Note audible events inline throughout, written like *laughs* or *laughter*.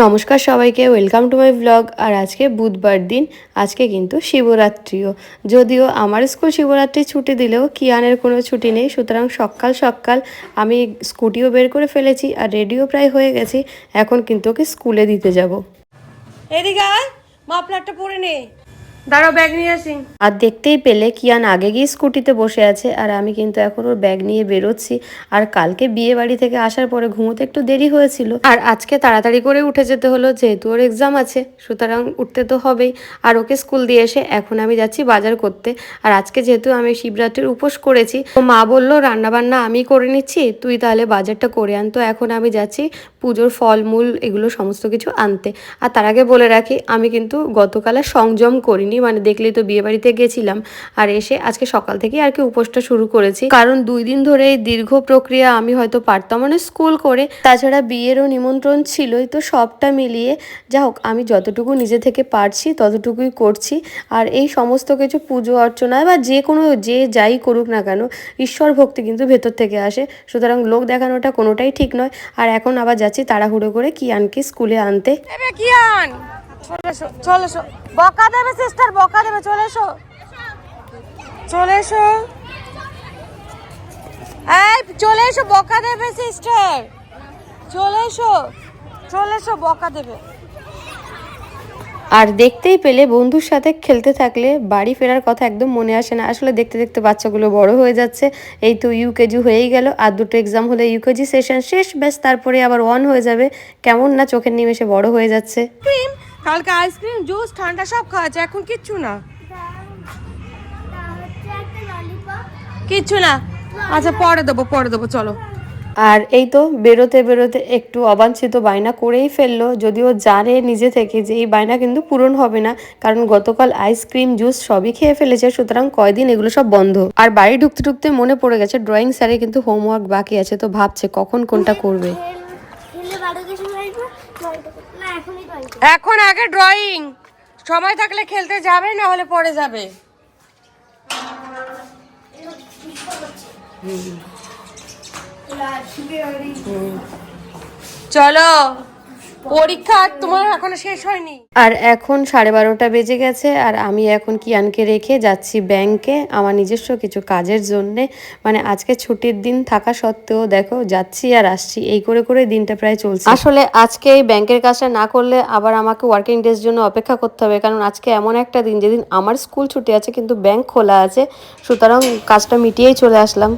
নমস্কার সবাইকে welcome to my blog আর আজকে বুধবার দিন, আজকে কিন্তু শিবরাত্রিও। যদিও আমার স্কুল শিবরাত্রি ছুটি দিলেও কিয়ানের কোনো ছুটি নেই, সুতরাং সকাল সকাল আমি স্কুটিও বের করে ফেলেছি আর রেডিও প্রায় হয়ে গেছি, এখন কিন্তু ওকে স্কুলে দিতে যাব। এদিকে মাফলারটা পরে নে। দাঁড়াও ব্যাগ নিয়ে আসি। আর দেখতেই পেলে কিয়ান আগে গিয়ে স্কুটিতে বসে আছে, আর আমি কিন্তু এখন ওর ব্যাগ নিয়ে বেরোচ্ছি। আর কালকে বিয়ে বাড়ি থেকে আসার পরে ঘুমোতে একটু দেরি হয়েছিল। আর আজকে তাড়াতাড়ি করে উঠে যেতে হলো, যেহেতু ওর এক্সাম আছে, সুতরাং উঠতে তো হবেই। আর ওকে স্কুল দিয়ে এসে এখন আমি যাচ্ছি বাজার করতে। আর আজকে যেহেতু আমি শিবরাত্রির উপোস করেছি, তো মা বলল, রান্নাবান্না আমি করে নিচ্ছি, তুই তাহলে বাজারটা করে আন। তো এখন আমি যাচ্ছি পুজোর ফলমূল, এগুলো সমস্ত কিছু আনতে। আর তার আগে বলে রাখি, আমি কিন্তু গতকাল সংযম করিনি। মানে দেখলেই তো বিয়ে বাড়িতে গেছিলাম। আর এসে আজকে সকাল থেকে আর কি উপোসটা শুরু করেছি। কারণ দুই দিন ধরে এই দীর্ঘ প্রক্রিয়া আমি হয়তো পারতাম মানে স্কুল করে। তাছাড়া বিয়েরও নিমন্ত্রণ ছিলই, তো সবটা মিলিয়ে যা হোক, আমি যতটুকু নিজে থেকে পারছি, ততটুকুই করছি। আর এই সমস্ত কিছু পুজো অর্চনায় বা যে কোনো যে যাই করুক না কেন, ঈশ্বর ভক্তি কিন্তু ভেতর থেকে আসে। সুতরাং লোক দেখানোটা কোনোটাই ঠিক নয়। আর এখন আবার যাচ্ছি তাড়াহুড়ো করে কিয়ানকে স্কুলে আনতে। কি আন চলে এসো চলে এসো বকা দেবে সিস্টার বকা দেবে চলে এসো। চলে এসো। এই চলে এসো বকা দেবে সিস্টার চলে এসো চলে এসো বকা দেবে। আর দেখতেই পেলে বন্ধুর সাথে খেলতে থাকলে বাড়ি ফেরার কথা একদম মনে আসে না। আসলে দেখতে দেখতে বাচ্চাগুলো বড় হয়ে যাচ্ছে। এই তো ইউকেজি হয়েই গেল। আর দুটো এক্সাম হলে ইউকেজি সেশন শেষ ব্যাস তারপরে আবার ওয়ান হয়ে যাবে। কেমন না চোখের নিমেষে বড় হয়ে যাচ্ছে। কালকে আইসক্রিম, জুস, ঠান্ডা সব খাওয়াচ্ছে এখন কিচ্ছু না। কিচ্ছু না? আচ্ছা পরে দেবো পরে দেবো, চলো। আর এই তো বেরোতে বেরোতে একটু অবাঞ্ছিত বায়না করেই ফেলল, যদিও জানে নিজে থেকে যে এই বায়না কিন্তু পূরণ হবে না, কারণ গতকাল আইসক্রিম, জুস সবই খেয়ে ফেলেছে, সুতরাং কয়দিন এগুলো সব বন্ধ। আর বাড়ি ঢুকতে ঢুকতে মনে পড়ে গেছে, ড্রয়িং স্যারে কিন্তু হোমওয়ার্ক বাকি আছে, তো ভাবছে কখন কোনটা করবে খেলে বারো কিছু আসব ড্রয়িংটা করতে না এখনই ড্রয়িং এখন আগে ড্রয়িং সময় থাকলে খেলতে যাবে না হলে পরে যাবে। চলো। পরীক্ষা তোমার এখনও শেষ হয়নি? আর এখন সাড়ে বারোটা বেজে গেছে আর আমি এখন কিয়ানকে রেখে যাচ্ছি ব্যাংকে আমার নিজস্ব কিছু কাজের জন্যে। মানে আজকে ছুটির দিন থাকা সত্ত্বেও দেখো যাচ্ছি আর আসছি। এই করে করে দিনটা প্রায় চলছে। আসলে আজকে এই ব্যাংকের কাজটা না করলে আবার আমাকে ওয়ার্কিং ডেজ জন্য অপেক্ষা করতে হবে কারণ আজকে এমন একটা দিন যেদিন আমার স্কুল ছুটি আছে কিন্তু ব্যাংক খোলা আছে। সুতরাং কাজটা মিটিয়েই চলে আসলাম।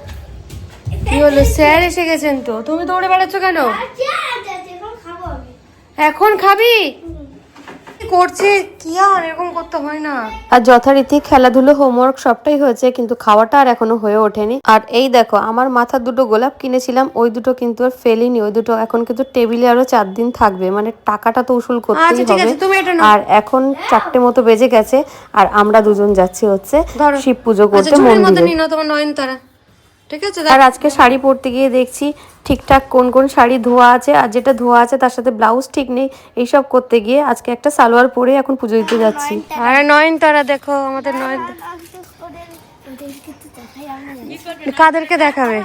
কি হলো? স্যার এসে গেছেন তো? তুমি দৌড়ে বেড়াচ্ছ কেন? এখন খাব আমি এখন খাবি? করছে? কি আর এরকম করতে হয় না? আর যথারীতি খেলাধুলো হোমওয়ার্ক সবটাই হয়েছে কিন্তু খাওয়াটা আর এখনও হয়ে ওঠেনি। আর এই দেখো আমার মাথার দুটো গোলাপ কিনেছিলাম ওই দুটো কিন্তু আর ফেলিনি ওই দুটো এখন কিন্তু টেবিলে আরও চার দিন থাকবে। মানে টাকাটা তো উসুল করতেই আচ্ছা, ঠিক হবে। আর এখন চারটে মতো বেজে গেছে আর আমরা দুজন যাচ্ছি হচ্ছে ধরো। শিব পুজো আচ্ছা করতে মন্দিরে। তোমার নয়নতারা। ঠিক আছে আর আজকে শাড়ি পরতে গিয়ে দেখছি ঠিকঠাক কোন কোন শাড়ি ধোয়া আছে আর যেটা ধোয়া আছে তার সাথে ব্লাউজ ঠিক নেই এইসব করতে গিয়ে আজকে একটা সালোয়ার পরে এখন পুজো দিতে যাচ্ছি। আরে নয়নতারা দেখো আমাদের নয়ন কাদেরকে দেখাবে?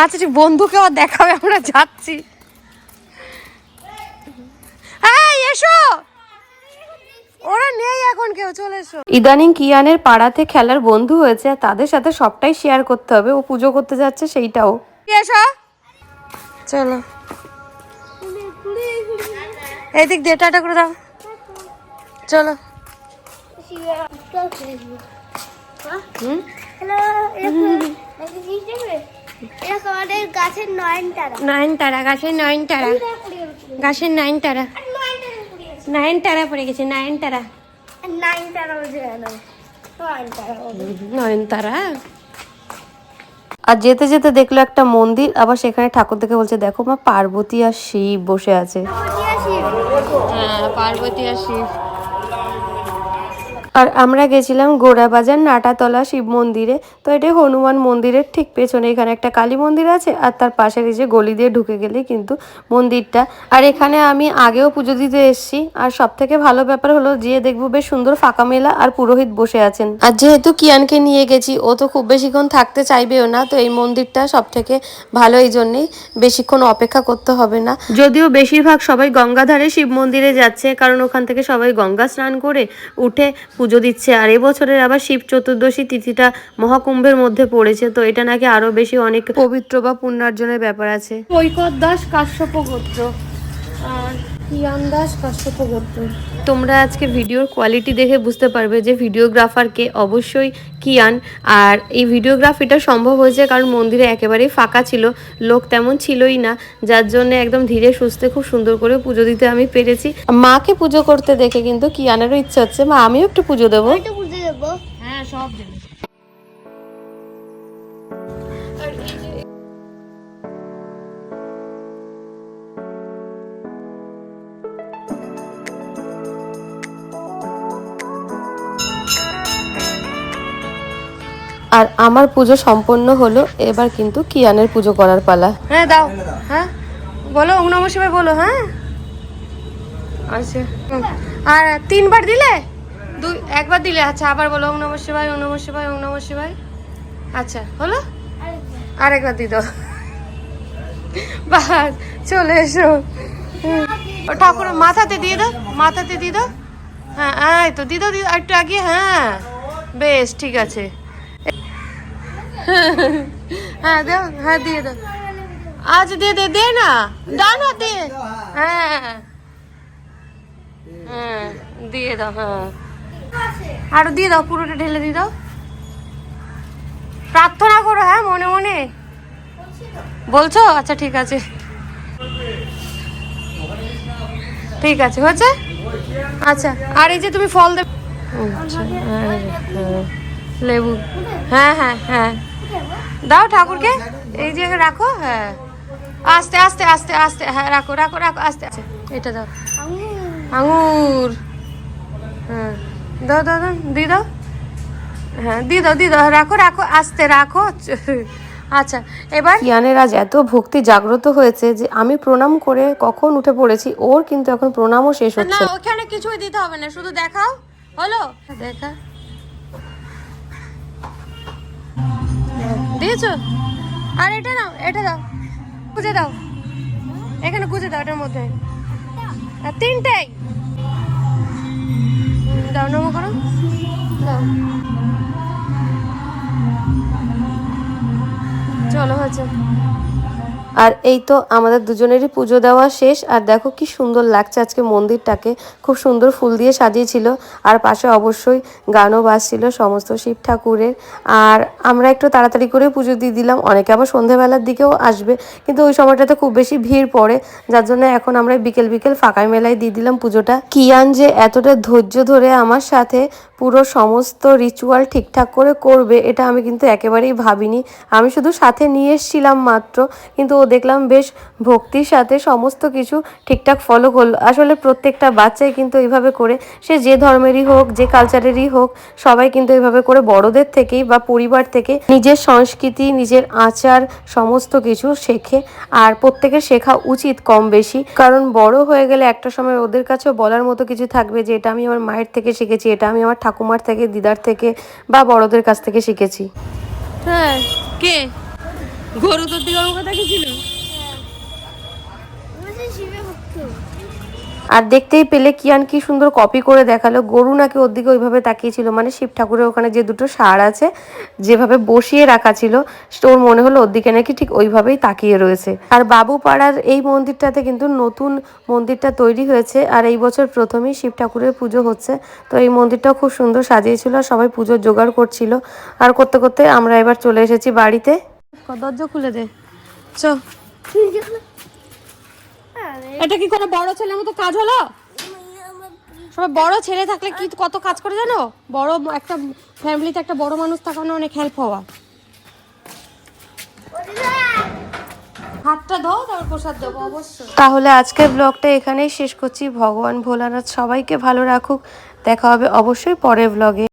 আচ্ছা ঠিক বন্ধুকে আর দেখাবে আমরা যাচ্ছি। এই এসো! ওরা নেই এখন কেউ চলে এসো। ইদানিং কিয়ানের পাড়াতে খেলার বন্ধু হয়েছে তাদের সাথে সবটাই শেয়ার করতে হবে। ও পুজো করতে যাচ্ছে সেইটাও। এসো? চলো। এদিক দিয়ে টাটা করে দাও। চলো। দেখবে এরকম আমাদের গাছের নয়নতারা। নয়নতারা গাছের নয়নতারা। গাছের নয়নতারা নয়নতারা পড়ে গেছে নাইন নয়নতারা নাইন নয়নতারা বলছে। নয়নতারা আর যেতে যেতে দেখল একটা মন্দির আবার সেখানে ঠাকুর দেখে বলছে দেখো মা পার্বতী আর শিব বসে আছে। হ্যাঁ পার্বতী আর শিব। আর আমরা গেছিলাম গোড়াবাজার নাটাতলা শিব মন্দিরে। তো এটা হনুমান মন্দিরের ঠিক পেছনে এখানে একটা কালী মন্দির আছে আর তার পাশের এই যে গলি দিয়ে ঢুকে গেলেই কিন্তু মন্দিরটা। আর এখানে আমি আগেও পুজো দিতে এসেছি আর সব থেকে ভালো ব্যাপার হলো যে দেখব বেশ সুন্দর ফাঁকা মেলা আর পুরোহিত বসে আছেন। আর যেহেতু কিয়ানকে নিয়ে গেছি, ও তো খুব বেশিক্ষণ থাকতে চাইবেও না, তো এই মন্দিরটা সব থেকে ভালো এই জন্যেই বেশিক্ষণ অপেক্ষা করতে হবে না। যদিও বেশিরভাগ সবাই গঙ্গাধারে শিব মন্দিরে যাচ্ছে, কারণ ওখান থেকে সবাই গঙ্গা স্নান করে উঠে পুজো দিচ্ছে। আর এবছরের আবার শিব চতুর্দশী তিথিটা মহাকুম্ভের মধ্যে পড়েছে তো এটা নাকি আরও বেশি অনেক পবিত্র বা পুণ্যার্জনের ব্যাপার আছে। কৈকত দাস কাশ্যপ গোত্র আর কিয়ান দাস কাশ্যপ গোত্র তোমরা আজকে ভিডিওর কোয়ালিটি দেখে বুঝতে পারবে যে ভিডিওগ্রাফারকে অবশ্যই কিয়ান আর এই ভিডিওগ্রাফিটা সম্ভব হয়েছে কারণ মন্দিরে একেবারেই ফাঁকা ছিল লোক তেমন ছিলই না যার জন্য একদম ধীরে সুস্থে খুব সুন্দর করে পুজো দিতে আমি পেরেছি। মাকে পুজো করতে দেখে কিন্তু কিয়ানেরও ইচ্ছে হচ্ছে মা আমিও একটু পুজো দেবো। দেবো। হ্যাঁ সব দেবে। আর আমার পুজো সম্পন্ন হলো এবার কিন্তু কিয়ানের পুজো করার পালা। হ্যাঁ দাও। হ্যাঁ? বলো ওম নমঃ শিবায় বলো হ্যাঁ? আচ্ছা। আর তিনবার দিলে? দুই একবার দিলে? আচ্ছা আবার বলো ওম নমঃ শিবায় ওম নমঃ শিবায় আচ্ছা হলো? আরেকবার দি দাও। বাস চলে এসো। ও ঠাকুর মাথাতে দিয়ে দাও মাথাতে দিয়ে দাও। হ্যাঁ এই তো দিয়ে দাও, একটু আগে হ্যাঁ। বেশ ঠিক আছে। *laughs* হ্যাঁ দাও হ্যাঁ দিয়ে দাও। আজ দে দে দে না। দাও না দে। হ্যাঁ। হ্যাঁ দিয়ে দাও হ্যাঁ। আরও দিয়ে দাও পুরোটা ঢেলে দিয়ে দাও। প্রার্থনা করো হ্যাঁ মনে মনে। বলছো? আচ্ছা ঠিক আছে। ঠিক আছে হয়েছে? আচ্ছা আর এই যে তুমি ফল দেবে। আচ্ছা হ্যাঁ, হ্যাঁ। লেবু। হ্যাঁ হ্যাঁ হ্যাঁ। দাও ঠাকুরকে। এই যে রাখো হ্যাঁ। আস্তে আস্তে আস্তে আস্তে হ্যাঁ রাখো রাখো রাখো আস্তে আস্তে। এটা দাও। আঙুর। হ্যাঁ। দাও দাও দাও দিয়ে দাও। হ্যাঁ দিয়ে দাও দিয়ে দাও। রাখো রাখো আস্তে রাখো। আচ্ছা এবার? কিয়ানের আজ এত ভক্তি জাগ্রত হয়েছে যে আমি প্রণাম করে কখন উঠে পড়েছি ওর কিন্তু এখন প্রণামও শেষ হচ্ছে না। ওখানে কিছুই দিতে হবে না শুধু দেখাও। হলো? দেখা। দিয়েছ? আর এটা দাও এটা দাও। গুজে দাও। এখানে গুজে দাও এটার মধ্যে। তিনটেই। দাও, নমো করো। দাও। চলো হয়েছে। আর এই তো আমাদের দুজনেরই পুজো দেওয়া শেষ। আর দেখো কি সুন্দর লাগছে আজকে মন্দিরটাকে। খুব সুন্দর ফুল দিয়ে সাজিয়েছিল। আর পাশে অবশ্যই গানও বাজছিল সমস্ত শিব ঠাকুরের। আর আমরা একটু তাড়াতাড়ি করে পুজো দিয়ে দিলাম। অনেকে আবার সন্ধেবেলার দিকেও আসবে। কিন্তু ওই সময়টাতে খুব বেশি ভিড় পড়ে। যার জন্য এখন আমরা বিকেল বিকেল ফাঁকায় মেলায় দিয়ে দিলাম পুজোটা। কিয়ান যে এতটা ধৈর্য ধরে আমার সাথে পুরো সমস্ত রিচুয়াল ঠিকঠাক করে করবে, এটা আমি কিন্তু একেবারেই ভাবিনি। আমি শুধু সাথে নিয়ে এসেছিলাম মাত্র, কিন্তু ও দেখলাম বেশ ভক্তির সাথে সমস্ত কিছু ঠিকঠাক ফলো করল। আসলে প্রত্যেকটা বাচ্চাই কিন্তু এইভাবে করে, সে যে ধর্মেরই হোক, যে কালচারেরই হোক, সবাই কিন্তু এইভাবে করে বড়দের থেকেই বা পরিবার থেকে নিজের সংস্কৃতি, নিজের আচার, সমস্ত কিছু শেখে, আর প্রত্যেকের শেখা উচিত কম বেশি। কারণ বড় হয়ে গেলে একটা সময় ওদের কাছেও বলার মতো কিছু থাকবে যে, এটা আমি আমার মায়ের থেকে শিখেছি, এটা আমি আমার ঠাকুমার থেকে, দিদার থেকে বা বড়দের কাছ থেকে শিখেছি। হ্যাঁ কে? গরু তোর দিকে কথা কি ছিল আর দেখতেই পেলে কিয়ান কি সুন্দর কপি করে দেখাল। গরু নাকি ওর দিকে ওইভাবে তাকিয়েছিল। মানে শিব ঠাকুরের ওখানে যে দুটো সার আছে যেভাবে বসিয়ে রাখা ছিল ওর মনে হলো ওর দিকে নাকি ঠিক ওইভাবেই তাকিয়ে রয়েছে। আর বাবু পাড়ার এই মন্দিরটাতে কিন্তু নতুন মন্দিরটা তৈরি হয়েছে। আর এই বছর প্রথমেই শিব ঠাকুরের পুজো হচ্ছে। তো এই মন্দিরটাও খুব সুন্দর সাজিয়েছিল আর সবাই পুজোর জোগাড় করছিল। আর করতে করতে আমরা এবার চলে এসেছি বাড়িতে। দরজা খুলে দে। চ। এটা কি কোনো বড় ছেলের মতো কাজ হলো? সবাই বড় ছেলে থাকলে কি কত কাজ করে জানো? বড় একটা ফ্যামিলিতে একটা বড় মানুষ থাকানো অনেক হেল্প হওয়া। তাহলে আজকে ব্লগটা এখানেই শেষ করছি। ভগবান ভোলানাথ সবাইকে ভালো রাখুক। দেখা হবে অবশ্যই পরের ব্লগে